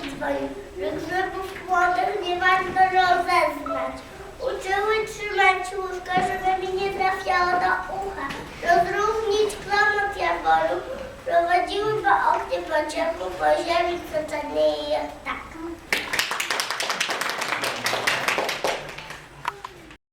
dzwonił, że grzybów młodych nie warto rozeznać. Uczyły trzymać łóżko, żeby mi nie trafiało do ucha, rozróżnić klamot jaworu, prowadziły po oknie po ciemku, po ziemi, co cenniej jest tak.